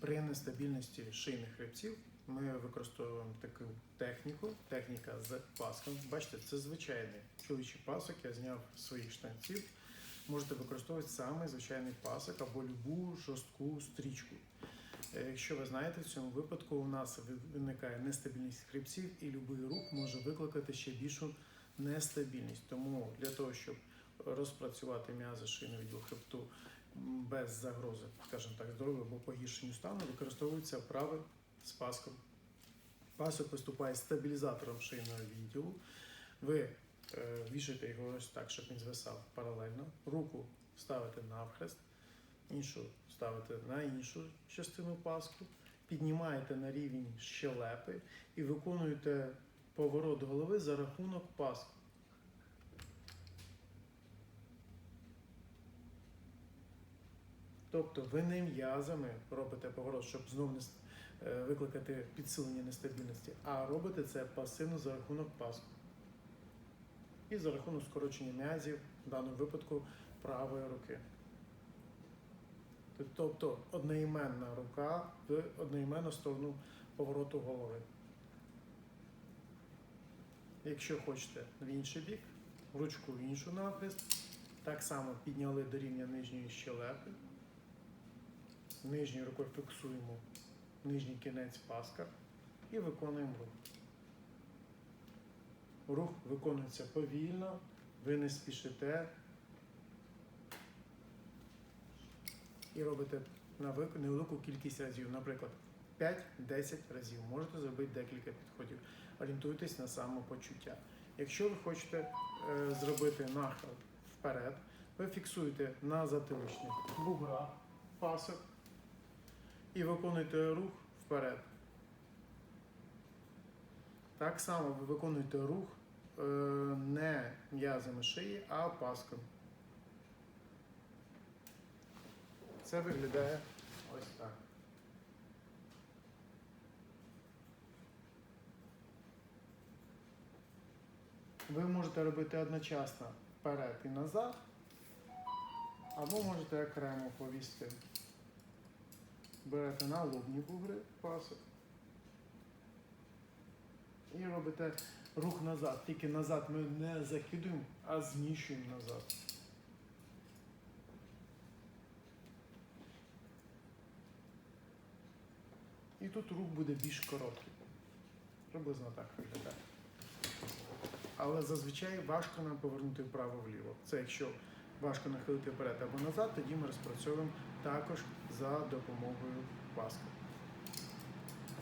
При нестабільності шийних хребців ми використовуємо таку техніку, техніка з паском. Бачите, це звичайний чоловічий пасок. Я зняв своїх штанців. Можете використовувати саме звичайний пасок або любу жорстку стрічку. Е, Якщо ви знаєте, в цьому випадку у нас виникає нестабільність хребців, і будь-який рух може викликати ще більшу нестабільність. Тому для того, щоб розпрацювати м'язи шийного відділу хребту без загрози, скажімо так, здоров'я або погіршенню стану, використовуються вправи з паском. Пасок виступає стабілізатором шийного відділу. Ви е, вішаєте його ось так, щоб він звисав паралельно. Руку ставите навхрест, іншу ставите на іншу частину паску, піднімаєте на рівень щелепи і виконуєте поворот голови за рахунок паску. Тобто ви не м'язами робите поворот, щоб знову не е, викликати підсилення нестабільності, а робите це пасивно за рахунок паску. І за рахунок скорочення м'язів, в даному випадку правої руки. Тобто одноіменна рука в одноіменну сторону повороту голови. Якщо хочете в інший бік, ручку в іншу напряст, так само підняли до рівня нижньої щелепи. Нижньою рукою фіксуємо нижній кінець паска і виконуємо рух. Рух виконується повільно, ви не спішите і робите на невелику кількість разів, наприклад, 5-10 разів. Можете зробити декілька підходів. Орієнтуйтесь на самопочуття. Якщо ви хочете е, зробити нахил вперед, ви фіксуєте на затиличних буграх пасок і виконуєте рух вперед. Так само ви виконуєте рух е, не м'язами шиї, а паском. Це виглядає ось так. Ви можете робити одночасно вперед і назад, або можете окремо повісти. Берете на лобні бугри пасок і робите рух назад. Тільки назад ми не закидуємо, а зміщуємо назад. І тут рух буде більш короткий. Приблизно так виглядає. Але зазвичай важко нам повернути вправо-вліво. Це якщо важко нахилити вперед або назад, тоді ми розпрацьовуємо також за допомогою паски.